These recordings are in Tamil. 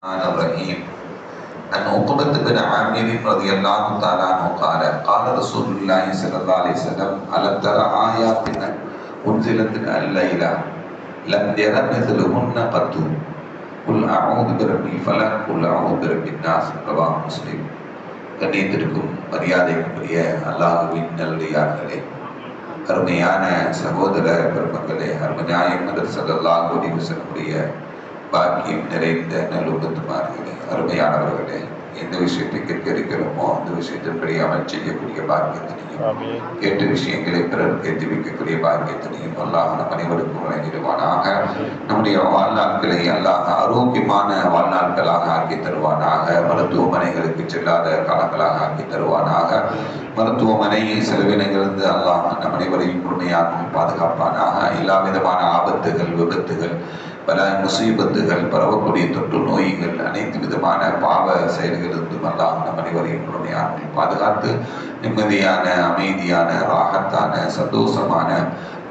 الرحمن الرحيم عن عقبة بن عامر رضي الله تعالى عنه قال قال رسول الله صلى الله عليه وسلم ألم ترى آيات أنزلت الليلة لم ير مثلهن قط قل أعوذ برب الفلق قل أعوذ برب الناس رواه مسلم கண்ணியத்திற்கும் மரியாதைக்குரிய அல்லாஹுவின் நல்லடியார்களே அருமையான சகோதர பெருமக்களே அருமையாயம் மதர் சல்லாஹ் ஒளிவு செல்லக்கூடிய பாக்கியம் நிறைந்த நல்லுபத்துமார்களே அருமையானவர்களே எந்த விஷயத்தை கேட்க இருக்கிறோமோ அந்த விஷயத்தின்படி அமல் செய்யக்கூடிய பாக்கியத்தினையும் கேட்ட விஷயங்களை பிறருக்கு எதிர்விக்கக்கூடிய பாக்கியத்தினையும் அல்லாஹ் நம் அனைவருக்கும் வழங்கிடுவானாக. நம்முடைய வாழ்நாட்களை அல்லாஹ் ஆரோக்கியமான வாழ்நாட்களாக ஆக்கி தருவானாக. மருத்துவமனைகளுக்கு செல்லாத காலங்களாக ஆக்கி தருவானாக. மருத்துவமனை செலவினங்களிலிருந்து அல்லாஹ் நம் அனைவரையும் முழுமையாக பாதுகாப்பானாக. எல்லா விதமான ஆபத்துகள் விபத்துகள் பல முசீபத்துகள் பரவக்கூடிய தொற்று நோய்கள் அனைத்து விதமான பாவ செயல்களிலிருந்தும் அல்லாஹ் நம் அனைவரையும் முழுமையாக பாதுகாத்து நிம்மதியான அமைதியான ராகத்தான சந்தோஷமான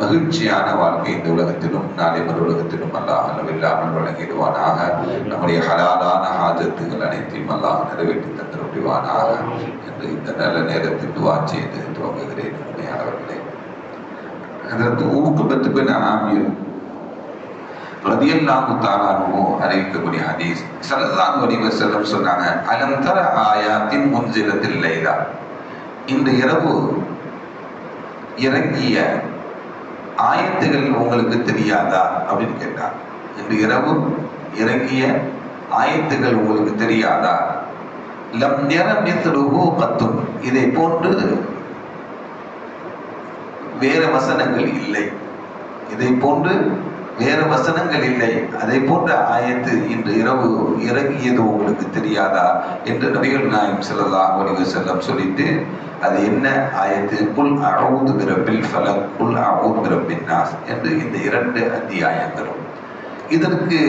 மகிழ்ச்சியான வாழ்க்கை இந்த உலகத்திலும் நாளை மறு உலகத்திலும் அல்லாஹ் அளவில்லாமல் வழங்கிடுவானாக. நம்முடைய ஹலாலான ஆஜத்துகள் அனைத்தையும் அல்லாஹ் நிறைவேற்றி தந்திருவானாக என்று இந்த நல்ல நேரத்தில் துவா செய்து துவங்குகிறேன். உண்மையானவர்களே அதற்கு ஊக்கபத்து ஆமியும் ரதியல்லாஹு தாலானு அறிவிக்கக்கூடிய ஹதீஸ். சரதான் அலைஹி வஸல்லம் சொன்னாங்க அலம் தர ஆயாத்தின் முன்சிலத்தில் லைலா? இந்த இரவு இறங்கிய ஆயத்துகள் உங்களுக்கு தெரியாதா? அப்படின்னு கேட்டார். இந்த இரவு இறங்கிய ஆயத்துகள் உங்களுக்கு தெரியாதா? லம் நிற மித்ருஹு கத்தும். இதை போன்று வேறு வசனங்கள் இல்லை. இதை போன்று வேறு வசனங்கள் இல்லை. அதை போன்ற ஆயத்து இன்று இரவு இறங்கியது உங்களுக்கு தெரியாதா? என்று நபிகள் நாயம் செல்லலாம் ஒளிவு செல்லம் சொல்லிட்டு அது என்ன ஆயத்து? புல் அழவுது பிறப்பில் ஃபலம் புல் அழவுது பிறப்பின் நாஸ் என்று இந்த இரண்டு அத்தியாயங்களும். இதற்கு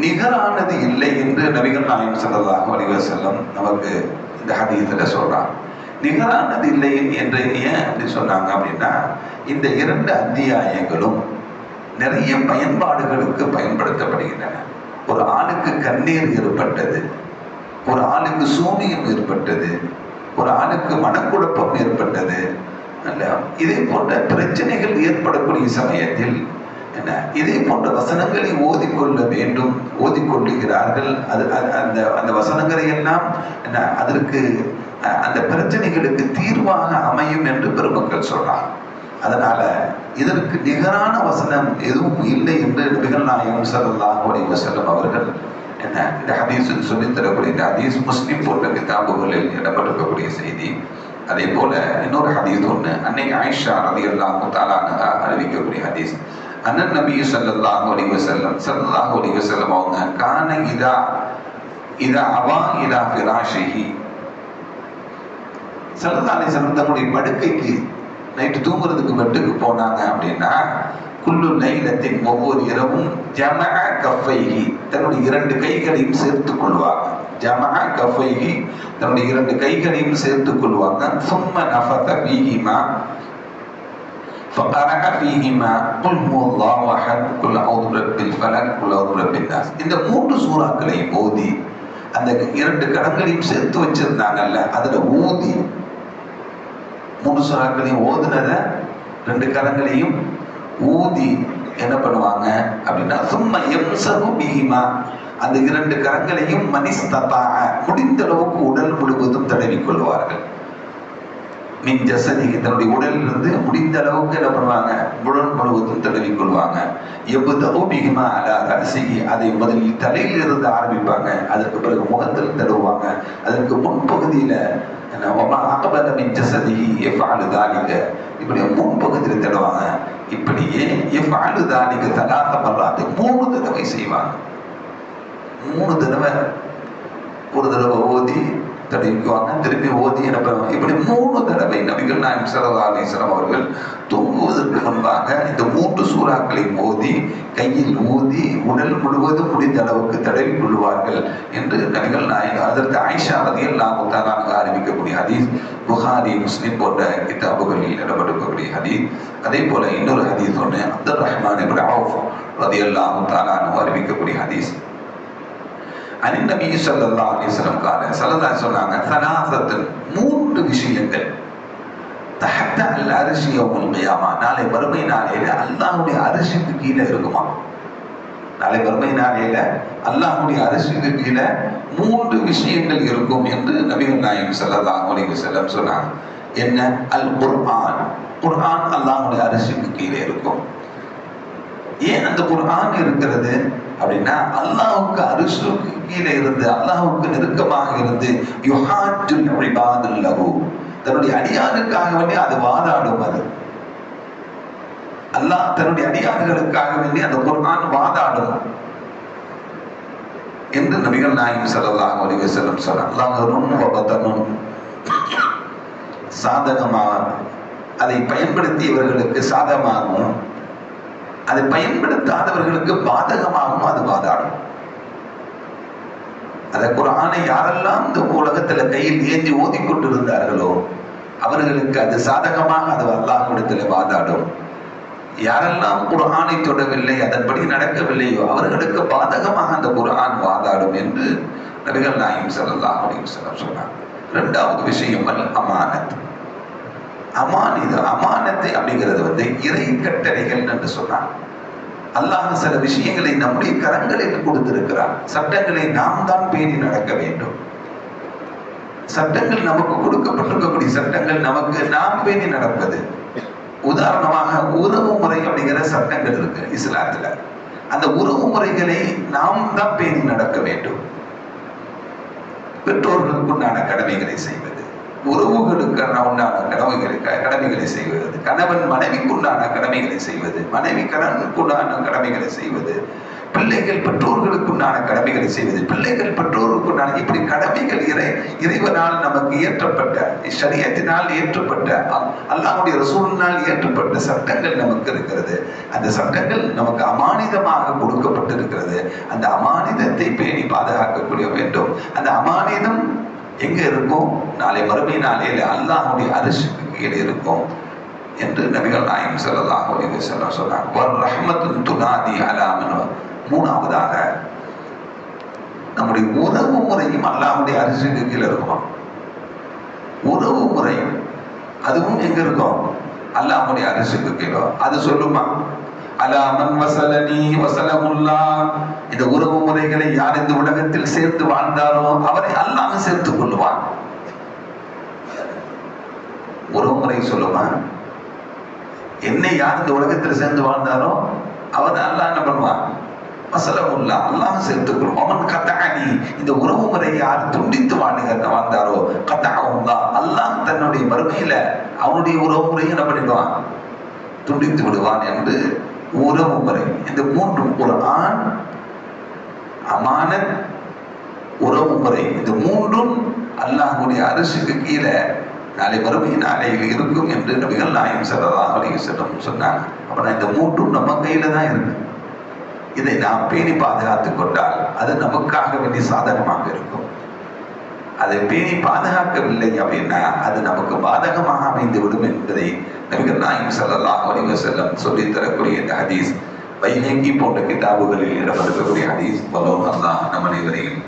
நிகரானது இல்லை என்று நபிகள் நாயம் செல்லலாம் ஒளிவு செல்லம் நமக்கு இந்த ஹதீத்தில் சொல்கிறான் நிகரானது இல்லை என்று ஏன் அப்படி சொன்னாங்க அப்படின்னா இந்த இரண்டு அத்தியாயங்களும் நிறைய பயன்பாடுகளுக்கு பயன்படுத்தப்படுகின்றன. ஒரு ஆணுக்கு கண்ணீர் ஏற்பட்டது ஒரு ஆளுக்கு சூனியம் ஏற்பட்டது ஒரு ஆணுக்கு மனக்குழப்பம் ஏற்பட்டது இதே போன்ற பிரச்சனைகள் ஏற்படக்கூடிய சமயத்தில் என்ன? இதே போன்ற வசனங்களை ஓதிக்கொள்ள வேண்டும் ஓதிக்கொள்ளுகிறார்கள். அது அந்த அந்த வசனங்களை எல்லாம் என்ன? அதற்கு அந்த பிரச்சனைகளுக்கு தீர்வாக அமையும் என்று பெருமக்கள் சொல்றாங்க அதனால இதற்கு நிகரான வசனம் எதுவும் இல்லை என்று நபிகள் நாயகம் ஸல்லல்லாஹு அலைஹி அவர்கள் என்ன இந்த ஹதீஸுக்கு சொல்லித் தரக்கூடிய இந்த ஹதீஸ் முஸ்லிம் போன்ற கிதாபுகளில் இடம்பெற்றிருக்கக்கூடிய செய்தி. அதே போல இன்னொரு ஹதீஸ் ஒன்று அன்னை ஆயிஷா ரதி அல்லாஹு தாலானதா அறிவிக்கக்கூடிய ஹதீஸ். அண்ணன் நபி சல்லாஹு அலி வசல்லம் சல்லாஹு அலி வசல்லம் அவங்க கான இதா இதா அவா இதா ஃபிராஷிஹி. சல்லா அலி தன்னுடைய படுக்கைக்கு நைட்டு தூங்குறதுக்கு பெட்டுக்கு போனாங்க அப்படின்னா குல்லு லைலத்தின் ஒவ்வொரு இரவும் ஜமஅ கஃபைஹி தன்னுடைய இரண்டு கைகளையும் சேர்த்துக் கொள்வாங்க ஜமஅ கஃபைஹி தன்னுடைய இரண்டு கைகளையும் சேர்த்துக் கொள்வாங்க சும்ம நஃபத ஃபீஹிமா فقرأ فيهما قل هو الله أحد قل أعوذ برب الفلق قل أعوذ برب الناس இந்த மூன்று சூறாக்களையும் ஓதி அந்த இரண்டு கடங்களையும் சேர்த்து வச்சிருந்தாங்கல்ல அதுல ஊதி மூணு சுறாக்களையும் ஓதுனத ரெண்டு கரங்களையும் ஊதி என்ன பண்ணுவாங்க அப்படின்னா சும்மா எம்சகு பீமா. அந்த இரண்டு கரங்களையும் மனிஸ்ததா முடிந்த அளவுக்கு உடல் முழுவதும் தடவிக் கொள்வார்கள். மின் ஜசதிக்கு தன்னுடைய உடலில் இருந்து முடிந்த அளவுக்கு என்ன பண்ணுவாங்க? உடல் முழுவதும் தடவிக் கொள்வாங்க. எவ்வளவு பிகிமா அலா ரசிகி அதை முதலில் தலையில் இருந்து ஆரம்பிப்பாங்க. அதற்கு பிறகு முகத்தில் தடவுவாங்க அதற்கு முன்பகுதியில என்ன, வமா அகபத மின் ஜசதிஹி எஃப்அலு தாலிக. இப்படி முன்பகுதியில் தடவாங்க இப்படியே எஃப்அலு தாலிக தலாத மர்ராத்து மூணு தடவை செய்வாங்க. மூணு தடவை. ஒரு தடவை ஓதி தடவிக்குவாங்க திருப்பி ஓதி என்ன இப்படி மூணு தடவை நபிகள் நாயம் ஸல்லல்லாஹு அலிஸ்லாம் அவர்கள் தூங்குவதற்கு முன்பாக இந்த மூன்று சூறாக்களை ஓதி கையில் ஊதி உடல் முழுவதும் முடிந்த அளவுக்கு தடவி கொள்வார்கள் என்று நபிகள் நாயகம் அதற்கு ஆயிஷா ரலியல்லாஹு நாம் தானாக அறிவிக்கக்கூடிய ஹதீஸ் புகாரி முஸ்லிம் போன்ற கிதாபுகளில் இடம்பெறக்கூடிய ஹதீஸ். அதே போல இன்னொரு ஹதீஸ் ஒன்று அப்துல் ரஹ்மான் ரதியல்லாம் தானாக அறிவிக்கக்கூடிய ஹதீஸ். அனின் சல்லா அலிஸ்லம் அலைஹி கால சொன்னாங்க சனாசத்தின் மூன்று விஷயங்கள். தஹத்த அல் அரிசி உண்மையாமா நாளை மறுமை நாளையில அல்லாஹுடைய அரிசிக்கு கீழே இருக்குமா? நாளை மறுமை நாளையில அல்லாஹுடைய அரிசிக்கு கீழே மூன்று விஷயங்கள் இருக்கும் என்று நபிகள் நாயகம் ஸல்லல்லாஹு அலிவு செல்லம் சொன்னாங்க. என்ன? அல் குர்ஆன். குர்ஆன் அல்லாஹுடைய அரிசிக்கு கீழே இருக்கும். ஏன் அந்த குர்ஆன் இருக்கிறது? அப்படின்னா அல்லாஹுக்கு அரிசுக்கு கீழே இருந்து அல்லாஹுக்கு நெருக்கமாக இருந்து யுஹாஜுல் இபாதுல் தன்னுடைய அடியாருக்காக வேண்டி அது வாதாடும் அது. அல்லாஹ் தன்னுடைய அடியார்களுக்காக வேண்டி அந்த குர்ஆன் வாதாடும். என்று நபிகள் நாயகம் ஸல்லல்லாஹு அலைஹி வஸல்லம் சொன்னார். சாதகமாக அதை பயன்படுத்தியவர்களுக்கு சாதகமாகவும் அதை பயன்படுத்தாதவர்களுக்கு பாதகமாகவும் அது வாதாடும் அந்த குரானை யாரெல்லாம் இந்த உலகத்துல கையில் ஏந்தி ஓதி கொண்டிருந்தார்களோ அவர்களுக்கு அது சாதகமாக அது அல்லாஹ்விடத்தில் வாதாடும் யாரெல்லாம் குரானை தொடவில்லை அதன்படி நடக்கவில்லையோ அவர்களுக்கு பாதகமாக அந்த குர்ஆன் வாதாடும் என்று நபிகள் நாயும் செல்லலாம் அப்படின்னு சொல்ல சொன்னார் இரண்டாவது விஷயம் அல் அமானத். அமானித அமானத்தை அப்படிங்கிறது வந்து இறை கட்டளைகள் என்று சொன்னார். அல்லாஹ் சில விஷயங்களை நம்முடைய கரங்களில் கொடுத்திருக்கிறார். சட்டங்களை நாம் தான் பேணி நடக்க வேண்டும். சட்டங்கள் நமக்கு கொடுக்கப்பட்டிருக்கக்கூடிய சட்டங்கள் நமக்கு நாம் பேணி நடப்பது. உதாரணமாக உறவு முறை அப்படிங்கிற சட்டங்கள் இருக்கு இஸ்லாத்துல. அந்த உறவு முறைகளை நாம் தான் பேணி நடக்க வேண்டும். பெற்றோர்களுக்கு உண்டான கடமைகளை செய்வது. உறவுகளுக்கு உண்டான கடமைகளை கடமைகளை செய்வது கணவன் மனைவிக்குண்டான கடமைகளை செய்வது மனைவி கணவனுக்குண்டான கடமைகளை செய்வது பிள்ளைகள் பெற்றோர்களுக்கு உண்டான கடமைகளை செய்வது பிள்ளைகள் பெற்றோருக்குண்டான இப்படி கடமைகள் இறை இறைவனால் நமக்கு ஏற்றப்பட்ட சரியத்தினால் ஏற்றப்பட்ட அல்லாவுடைய ரசூலினால் ஏற்றப்பட்ட சட்டங்கள் நமக்கு இருக்கிறது. அந்த சட்டங்கள் நமக்கு அமானிதமாக கொடுக்கப்பட்டிருக்கிறது. அந்த அமானிதத்தை பேணி பாதுகாக்கக்கூடிய வேண்டும். அந்த அமானிதம் எங்க இருக்கும்? நாளை மறுமை நாளையில அல்லாஹுடைய அரிசிக்கு கீழே இருக்கும் என்று நபிகள் நாயம் செல்லதாக அலைஹி வஸல்லம் சொன்னார் வர் ரஹ்மத்துன் துனாதி மூணாவதாக நம்முடைய உறவு முறையும் அல்லாஹுடைய அரிசிக்கு கீழே இருக்கும் உறவு முறை அதுவும் எங்க இருக்கும்? அல்லாஹுடைய அரிசிக்கு கீழே. அது சொல்லுமா? அலாமன் வசலனி வசலமுல்லா இந்த உறவு முறைகளை யார் இந்த உலகத்தில் சேர்த்து வாழ்ந்தாரோ அவரை அல்லாம சேர்த்துக் கொள்ளுவான் உறவு முறை சொல்லுமா? என்னை யார் இந்த உலகத்தில் சேர்ந்து வாழ்ந்தாரோ அவர் அல்லா என்ன பண்ணுவான்? வசலமுல்லா அல்லாஹ் சேர்த்துக் கொள்ளும் அவன் கத்தானி இந்த உறவு முறையை யார் துண்டித்து வாழ்ந்துகிற வாழ்ந்தாரோ கத்தாவுல்லா அல்லாஹ் தன்னுடைய மறுமையில அவனுடைய உறவு முறையை என்ன பண்ணிடுவான்? துண்டித்து விடுவான் என்று உறவு முறை. இந்த மூன்றும் ஒரு ஆண் அமானத் உறவு முறை. இந்த மூன்றும் அல்லாஹுடைய அரசுக்கு கீழே நாளை வறுமை நாளையில் இருக்கும் என்று நபிகள் நாயம் ஸல்லல்லாஹு அலைஹி வஸல்லம் சொன்னாங்க. அப்ப இந்த மூன்றும் நம்ம கையில தான் இருக்கு. இதை நாம் பேணி பாதுகாத்து கொண்டால் அது நமக்காக வேண்டிய சாதகமாக இருக்கும். அதை பேணி பாதுகாக்கவில்லை அப்படின்னா அது நமக்கு பாதகமாக அமைந்து விடும் என்பதை நபிகள் நாயம் ஸல்லல்லாஹு அலைஹி செல்லம் சொல்லித் தரக்கூடிய இந்த ஹதீஸ் வைஹங்கி போன்ற கிதாபுகளில் இடம்பெறக்கூடிய ஹதீஸ் பலோ அல்லாஹ் நம் அனைவரையும்